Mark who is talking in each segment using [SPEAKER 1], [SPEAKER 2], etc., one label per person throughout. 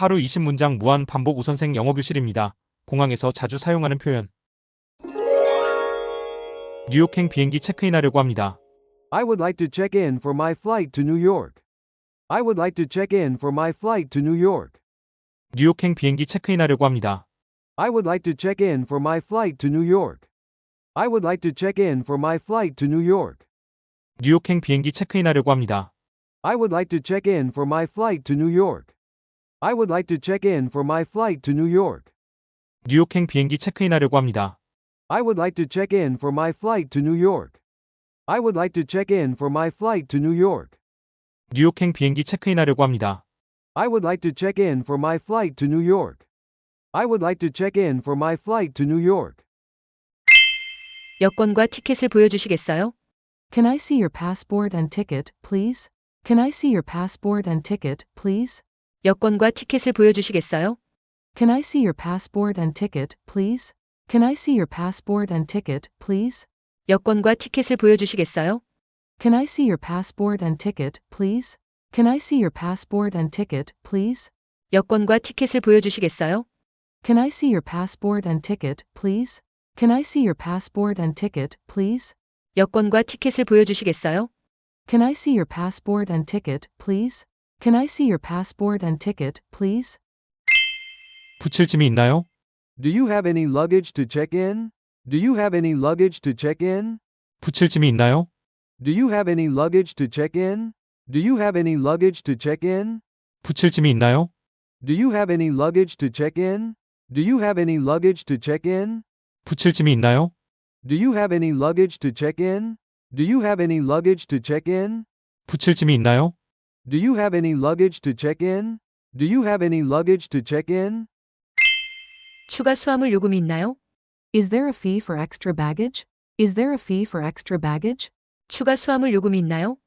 [SPEAKER 1] 하루 20문장 무한 반복 우선생 영어 교실입니다. 공항에서 자주 사용하는 표현. 뉴욕행 비행기 체크인하려고 합니다.
[SPEAKER 2] I would like to check in for my flight to New York. I would like to check in for my flight to New York.
[SPEAKER 1] 뉴욕행 비행기 체크인하려고 합니다.
[SPEAKER 2] I would like to check in for my flight to New York. I would like to check in for my flight to New York.
[SPEAKER 1] 뉴욕행 비행기 체크인하려고 합니다.
[SPEAKER 2] I would like to check in for my flight to New York. I would like to check in for my flight to New York.
[SPEAKER 1] 뉴욕행 비행기 체크인하려고 합니다.
[SPEAKER 2] I would like to check in for my flight to New York. I would like to check in for my flight to New York.
[SPEAKER 1] 뉴욕행 비행기 체크인하려고 합니다.
[SPEAKER 2] I would like to check in for my flight to New York. I would like to check in for my flight to New York.
[SPEAKER 3] 여권과 티켓을 보여주시겠어요?
[SPEAKER 4] Can I see your passport and ticket, please? Can I see your passport and ticket, please?
[SPEAKER 3] 여권과 티켓을 보여주시겠어요?
[SPEAKER 4] Can I see your passport and ticket, please? Can I see your passport and ticket, please?
[SPEAKER 3] 여권과 티켓을 보여주시겠어요?
[SPEAKER 4] Can I see your passport and ticket, please? Can I see your passport and ticket, please?
[SPEAKER 3] 여권과 티켓을 보여주시겠어요?
[SPEAKER 4] Can I see your passport and ticket, please? Can I see your passport and ticket, please?
[SPEAKER 3] 여권과 티켓을 보여주시겠어요?
[SPEAKER 4] Can I see your passport and ticket, please? Can I see your passport and ticket, please?
[SPEAKER 1] 붙일 짐이 있나요?
[SPEAKER 2] Do you have any luggage to check in? Do you have any luggage to check in?
[SPEAKER 1] 붙일 짐이 있나요?
[SPEAKER 2] Do you have any luggage to check in? Do you have any luggage to check in?
[SPEAKER 1] 붙일 짐이 있나요?
[SPEAKER 2] Do you have any luggage to check in? Do you have any luggage to check in?
[SPEAKER 1] 붙일 짐이 있나요?
[SPEAKER 2] Do you have any luggage to check in? Do you have any luggage to check in?
[SPEAKER 1] 붙일 짐이 있나요?
[SPEAKER 2] Do you have any luggage to check in? Do you have any luggage to check in?
[SPEAKER 3] 추가 수화물 요금이 있나요?
[SPEAKER 4] Is there a fee for extra baggage? Is there a fee for extra baggage?
[SPEAKER 3] 추가 수화물 요금이 있나요?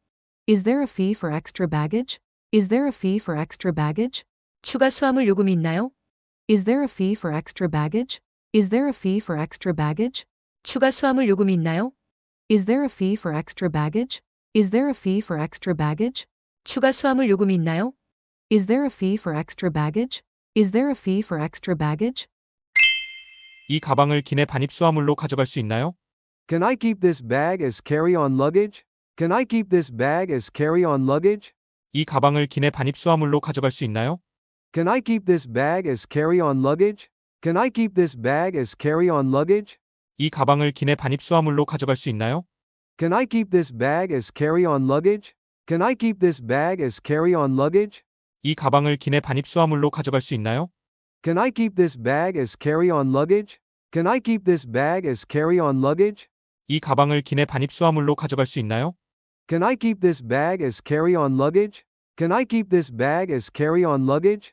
[SPEAKER 4] Is there a fee for extra baggage? Is there a fee for extra baggage?
[SPEAKER 3] 추가 수화물 요금이 있나요?
[SPEAKER 4] Is there a fee for extra baggage? Is there a fee for extra baggage?
[SPEAKER 3] 추가 수화물 요금이 있나요?
[SPEAKER 4] Is there a fee for extra baggage? Is there a fee for extra baggage?
[SPEAKER 3] 추가 수화물 요금이 있나요?
[SPEAKER 4] Is there a fee for extra baggage? Is there a fee for extra baggage?
[SPEAKER 1] 이 가방을 기내 반입 수화물로 가져갈 수 있나요?
[SPEAKER 2] Can I keep this bag as carry-on luggage? Can I keep this bag as carry-on luggage?
[SPEAKER 1] 이 가방을 기내 반입 수화물로 가져갈 수 있나요?
[SPEAKER 2] Can I keep this bag as carry-on luggage? Can I keep this bag as carry-on luggage?
[SPEAKER 1] 이 가방을 기내 반입 수화물로 가져갈 수 있나요?
[SPEAKER 2] Can I keep this bag as carry-on luggage? Can I keep this bag as carry-on luggage?
[SPEAKER 1] 이 가방을 기내 반입 수화물로 가져갈 수 있나요?
[SPEAKER 2] Can I keep this bag as carry-on luggage? Can I keep this bag as carry-on luggage?
[SPEAKER 1] 이 가방을 기내 반입 수화물로 가져갈 수 있나요?
[SPEAKER 2] Can I keep this bag as carry-on luggage? Can I keep this bag as carry-on luggage?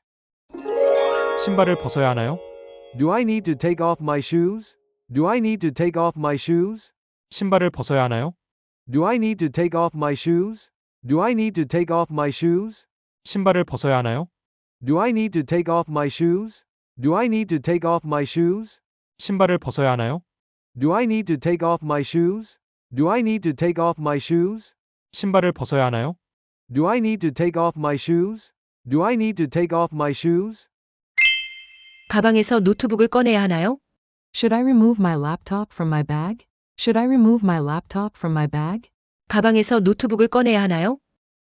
[SPEAKER 1] 신발을 벗어야 하나요?
[SPEAKER 2] Do I need to take off my shoes? Do I need to take off my shoes?
[SPEAKER 1] 신발을 벗어야 하나요?
[SPEAKER 2] Do I need to take off my shoes? Do I need to take off my shoes?
[SPEAKER 1] 신발을 벗어야 하나요?
[SPEAKER 2] Do I need to take off my shoes? Do I need to take off my shoes?
[SPEAKER 1] 신발을 벗어야 하나요?
[SPEAKER 2] Do I need to take off my shoes? Do I need to take off my shoes?
[SPEAKER 1] 신발을 벗어야 하나요?
[SPEAKER 2] Do I need to take off my shoes? Do I need to take off my shoes?
[SPEAKER 3] 가방에서 노트북을 꺼내야 하나요?
[SPEAKER 4] Should I remove my laptop from my bag? Should I remove my laptop from my bag?
[SPEAKER 3] 가방에서 노트북을 꺼내야 하나요?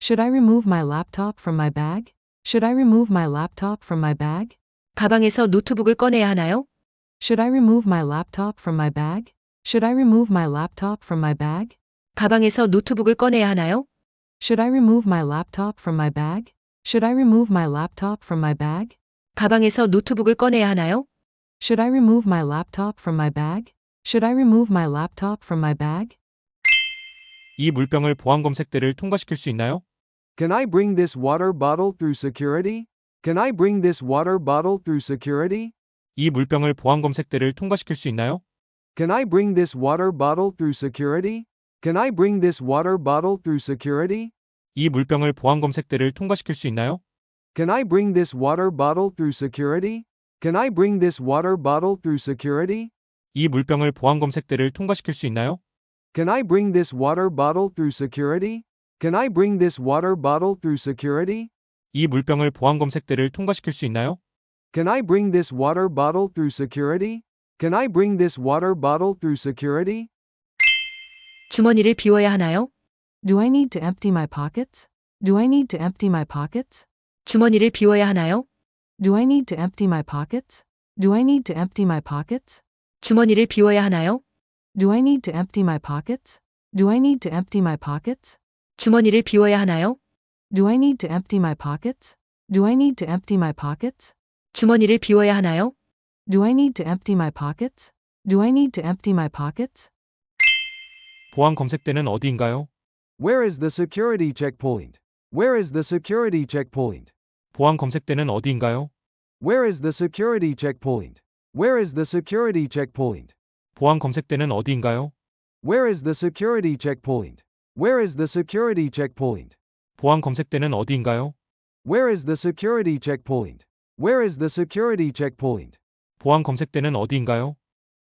[SPEAKER 4] Should I remove my laptop from my bag? Should I remove my laptop from my bag?
[SPEAKER 3] 가방에서 노트북을 꺼내야 하나요?
[SPEAKER 4] Should I remove my laptop from my bag? Should I remove my laptop from my bag?
[SPEAKER 3] 가방에서 노트북을 꺼내야 하나요?
[SPEAKER 4] Should I remove my laptop from my bag? Should I remove my laptop from my bag?
[SPEAKER 3] 가방에서 노트북을 꺼내야 하나요?
[SPEAKER 4] Should I remove my laptop from my bag? Should I remove my laptop from my bag?
[SPEAKER 1] 이 물병을 보안 검색대를 통과시킬 수 있나요?
[SPEAKER 2] Can I bring this water bottle through security? Can I bring this water bottle through security?
[SPEAKER 1] 이 물병을 보안 검색대를 통과시킬 수 있나요?
[SPEAKER 2] Can I bring this water bottle through security? Can I bring this water bottle through security?
[SPEAKER 1] 이 물병을 보안 검색대를 통과시킬 수 있나요?
[SPEAKER 2] Can I bring this water bottle through security? Can I bring this water bottle through security?
[SPEAKER 1] 이 물병을 보안 검색대를 통과시킬 수 있나요?
[SPEAKER 2] Can I bring this water bottle through security? Can I bring this water bottle through security?
[SPEAKER 1] 이 물병을 보안 검색대를 통과시킬 수 있나요?
[SPEAKER 2] Can I bring this water bottle through security? Can I bring this water bottle through security?
[SPEAKER 3] 주머니를 비워야 하나요?
[SPEAKER 4] Do I need to empty my pockets? Do I need to empty my pockets?
[SPEAKER 3] 주머니를 비워야 하나요?
[SPEAKER 4] Do I need to empty my pockets? Do I need to empty my pockets?
[SPEAKER 3] 주머니를 비워야 하나요?
[SPEAKER 4] Do I need to empty my pockets? Do I need to empty my pockets?
[SPEAKER 3] 주머니를 비워야 하나요?
[SPEAKER 4] Do I need to empty my pockets? Do I need to empty my pockets?
[SPEAKER 3] 주머니를 비워야 하나요?
[SPEAKER 4] Do I need to empty my pockets? Do I need to empty my pockets?
[SPEAKER 1] 보안 검색대는 어디인가요?
[SPEAKER 2] Where is the security checkpoint? Where is the security checkpoint?
[SPEAKER 1] 보안 검색대는 어디인가요?
[SPEAKER 2] Where is the security checkpoint? Where is the security checkpoint?
[SPEAKER 1] 보안 검색대는 어디인가요?
[SPEAKER 2] Where is the security checkpoint? Where is the security checkpoint?
[SPEAKER 1] 보안 검색대는 어디인가요?
[SPEAKER 2] Where is the security checkpoint? Where is the security checkpoint?
[SPEAKER 1] 보안 검색대는 어디인가요?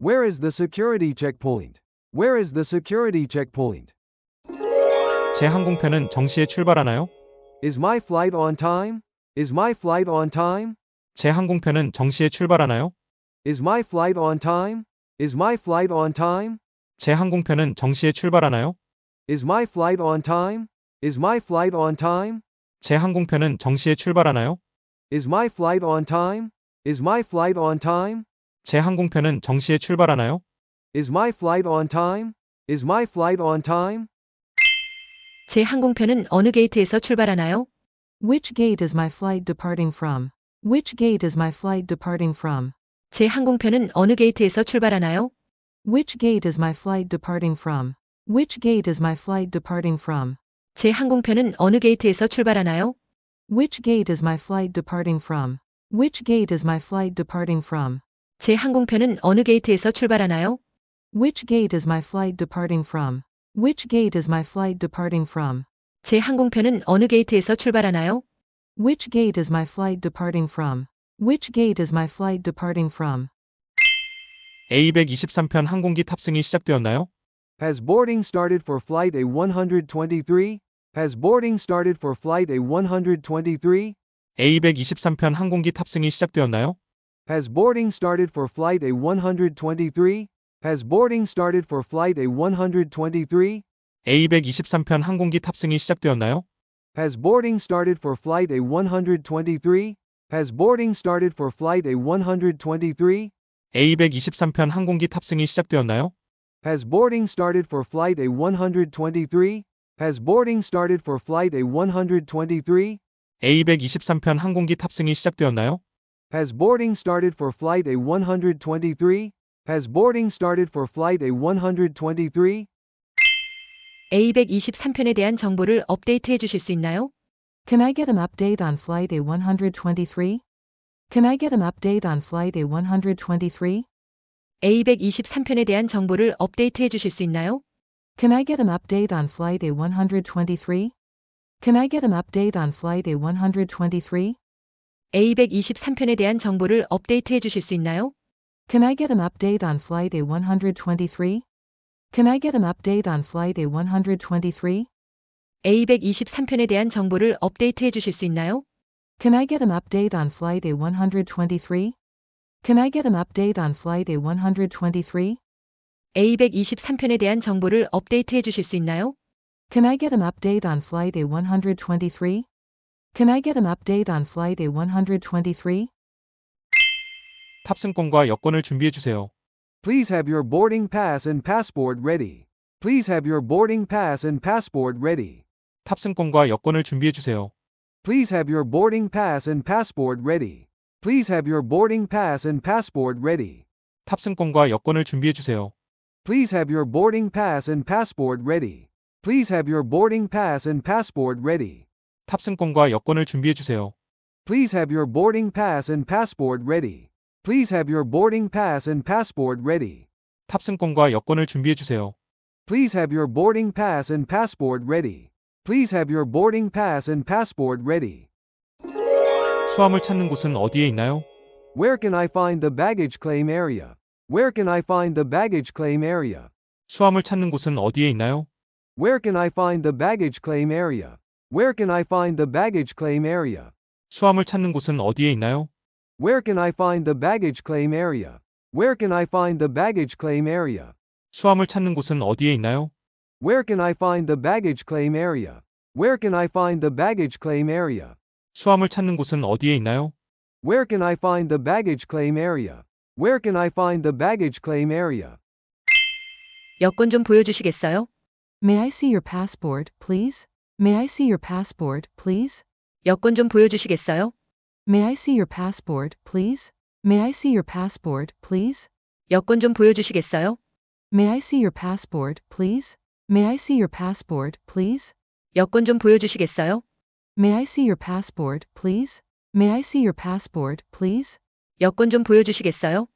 [SPEAKER 2] Where is the security checkpoint? Where is the security checkpoint?
[SPEAKER 1] 제 항공편은 정시에 출발하나요?
[SPEAKER 2] Is my flight on time? Is my flight on time?
[SPEAKER 1] 제 항공편은 정시에 출발하나요?
[SPEAKER 2] Is my flight on time? Is my flight on time?
[SPEAKER 1] 제 항공편은 정시에 출발하나요?
[SPEAKER 2] Is my flight on time? Is my flight on time?
[SPEAKER 1] 제 항공편은 정시에 출발하나요?
[SPEAKER 2] Is my flight on time? Is my flight on time?
[SPEAKER 1] 제 항공편은 정시에 출발하나요?
[SPEAKER 2] Is my flight on time? Is my flight on time?
[SPEAKER 3] 제 항공편은 어느 게이트에서 출발하나요?
[SPEAKER 4] Which gate is my flight departing from? Which gate is my flight departing from?
[SPEAKER 3] 제 항공편은 어느 게이트에서 출발하나요?
[SPEAKER 4] Which gate is my flight departing from? Which gate is my flight departing from?
[SPEAKER 3] 제 항공편은 어느 게이트에서 출발하나요?
[SPEAKER 4] Which gate is my flight departing from? Which gate is my flight departing from?
[SPEAKER 3] 제 항공편은 어느 게이트에서 출발하나요?
[SPEAKER 4] Which gate is my flight departing from? Which gate is my flight departing from?
[SPEAKER 3] 제 항공편은 어느 게이트에서 출발하나요?
[SPEAKER 4] Which gate is my flight departing from? Which gate is my flight departing from?
[SPEAKER 1] A223편 항공기 탑승이 시작되었나요?
[SPEAKER 2] Has boarding started for flight A123? Has boarding started for flight A123?
[SPEAKER 1] A223편 항공기 탑승이 시작되었나요?
[SPEAKER 2] Has boarding started for flight A123? Has boarding started for flight A123?
[SPEAKER 1] A223편 항공기 탑승이 시작되었나요?
[SPEAKER 2] Has boarding started for flight A123? Has boarding started for flight A123?
[SPEAKER 1] A223편 항공기 탑승이 시작되었나요?
[SPEAKER 2] Has boarding started for flight A123? Has boarding started for flight A123?
[SPEAKER 1] A223편 항공기 탑승이 시작되었나요?
[SPEAKER 2] Has boarding started for flight A123? Has boarding started for flight A123?
[SPEAKER 3] A223편에 대한 정보를 업데이트해 주실 수 있나요?
[SPEAKER 4] Can I get an update on Flight A123? Can I get an update on Flight A123?
[SPEAKER 3] A223편에 대한 정보를 업데이트해 주실 수 있나요?
[SPEAKER 4] Can I get an update on Flight A123? Can I get an update on Flight A123?
[SPEAKER 3] A223편에 대한 정보를 업데이트해 주실 수 있나요?
[SPEAKER 4] Can I get an update on Flight A123? Can I get an update on Flight A123?
[SPEAKER 3] A223편에 대한 정보를 업데이트해 주실 수 있나요?
[SPEAKER 4] Can I get an update on Flight A123? Can I get an update on Flight A123?
[SPEAKER 3] A223편에 대한 정보를 업데이트해 주실 수 있나요?
[SPEAKER 4] Can I get an update on Flight A123? Can I get an update on Flight A123?
[SPEAKER 1] 탑승권과 여권을 준비해 주세요.
[SPEAKER 2] Please have your boarding pass and passport ready. Please have your boarding pass and passport ready.
[SPEAKER 1] 탑승권과 여권을 준비해 주세요.
[SPEAKER 2] Please have your boarding pass and passport ready. Please have your boarding pass and passport ready.
[SPEAKER 1] 탑승권과 여권을 준비해 주세요.
[SPEAKER 2] Please have your boarding pass and passport ready. Please have your boarding pass and passport ready.
[SPEAKER 1] 탑승권과 여권을 준비해 주세요.
[SPEAKER 2] Please have your boarding pass and passport ready. Please have your boarding pass and passport ready.
[SPEAKER 1] 탑승권과 여권을 준비해 주세요.
[SPEAKER 2] Please have your boarding pass and passport ready. Please have your boarding pass and passport ready.
[SPEAKER 1] 수화물 찾는 곳은 어디에 있나요?
[SPEAKER 2] Where can I find the baggage claim area? Where can I find the baggage claim area?
[SPEAKER 1] 수화물 찾는 곳은 어디에 있나요?
[SPEAKER 2] Where can I find the baggage claim area? Where can I find the baggage claim area?
[SPEAKER 1] 수화물 찾는 곳은 어디에 있나요?
[SPEAKER 2] Where can I find the baggage claim area? Where can I find the baggage claim area?
[SPEAKER 1] 수화물 찾는 곳은 어디에 있나요?
[SPEAKER 2] Where can I find the baggage claim area? Where can I find the baggage claim area?
[SPEAKER 1] 수화물 찾는 곳은 어디에 있나요?
[SPEAKER 2] Where can I find the baggage claim area? Where can I find the baggage claim area?
[SPEAKER 3] 여권 좀 보여주시겠어요?
[SPEAKER 4] May I see your passport, please? May I see your passport, please?
[SPEAKER 3] 여권 좀 보여주시겠어요?
[SPEAKER 4] May I see your passport, please? May I see your passport, please?
[SPEAKER 3] 여권 좀 보여주시겠어요?
[SPEAKER 4] May I see your passport, please? May I see your passport, please?
[SPEAKER 3] 여권 좀 보여주시겠어요?
[SPEAKER 4] May I see your passport, please? May I see your passport, please?
[SPEAKER 3] 여권 좀 보여주시겠어요?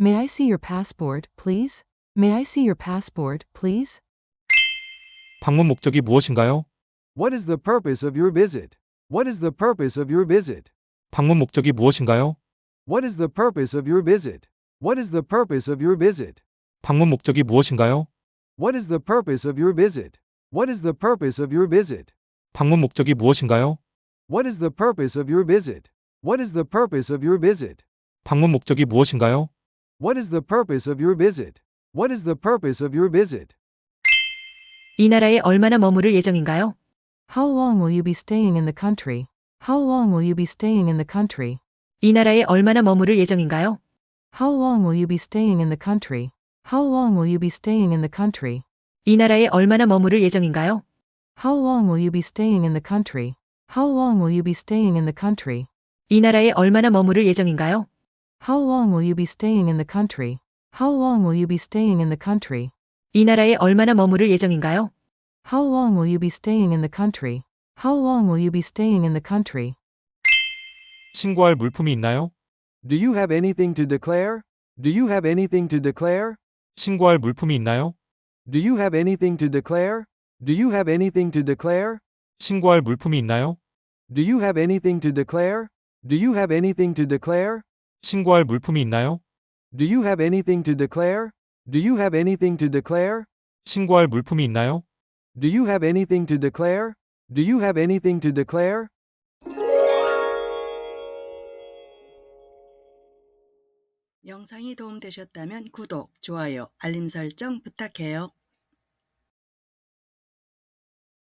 [SPEAKER 4] May I see your passport, please? May I see your passport, please?
[SPEAKER 1] 방문 목적이 무엇인가요?
[SPEAKER 2] What is the purpose of your visit? What is the purpose of your visit?
[SPEAKER 1] 방문 목적이 무엇인가요?
[SPEAKER 2] What is the purpose of your visit? What is the purpose of your visit?
[SPEAKER 1] 방문 목적이 무엇인가요?
[SPEAKER 2] What is the purpose of your visit? What is the purpose of your visit?
[SPEAKER 1] 방문 목적이 무엇인가요?
[SPEAKER 2] What is the purpose of your visit? What is the purpose of your visit?
[SPEAKER 1] 방문 목적이 무엇인가요?
[SPEAKER 2] What is the purpose of your visit? What is the purpose of your visit?
[SPEAKER 3] 이 나라에 얼마나 머무를 예정인가요?
[SPEAKER 4] How long will you be staying in the country? How long will you be staying in the country?
[SPEAKER 3] 이 나라에 얼마나 머무를 예정인가요?
[SPEAKER 4] How long will you be staying in the country? How long will you be staying in the country?
[SPEAKER 3] 이 나라에 얼마나 머무를 예정인가요?
[SPEAKER 4] How long will you be staying in the country? How long will you be staying in the country?
[SPEAKER 3] 이 나라에 얼마나 머무를 예정인가요?
[SPEAKER 4] How long will you be staying in the country? How long will you be staying in the country?
[SPEAKER 3] 이 나라에 얼마나 머무를 예정인가요?
[SPEAKER 4] How long will you be staying in the country? How long will you be staying in the country?
[SPEAKER 1] 신고할 물품이 있나요?
[SPEAKER 2] Do you have anything to declare? Do you have anything to declare?
[SPEAKER 1] 신고할 물품이 있나요?
[SPEAKER 2] Do you have anything to declare? Do you have anything to declare?
[SPEAKER 1] 신고할 물품이 있나요?
[SPEAKER 2] Do you have anything to declare? Do you have anything to declare?
[SPEAKER 1] 신고할 물품이 있나요?
[SPEAKER 2] Do you have anything to declare? Do you have anything to declare?
[SPEAKER 1] 신고할 물품이 있나요?
[SPEAKER 2] Do you have anything to declare? Do you have anything to declare?
[SPEAKER 5] 영상이 도움되셨다면 구독, 좋아요, 알림 설정 부탁해요.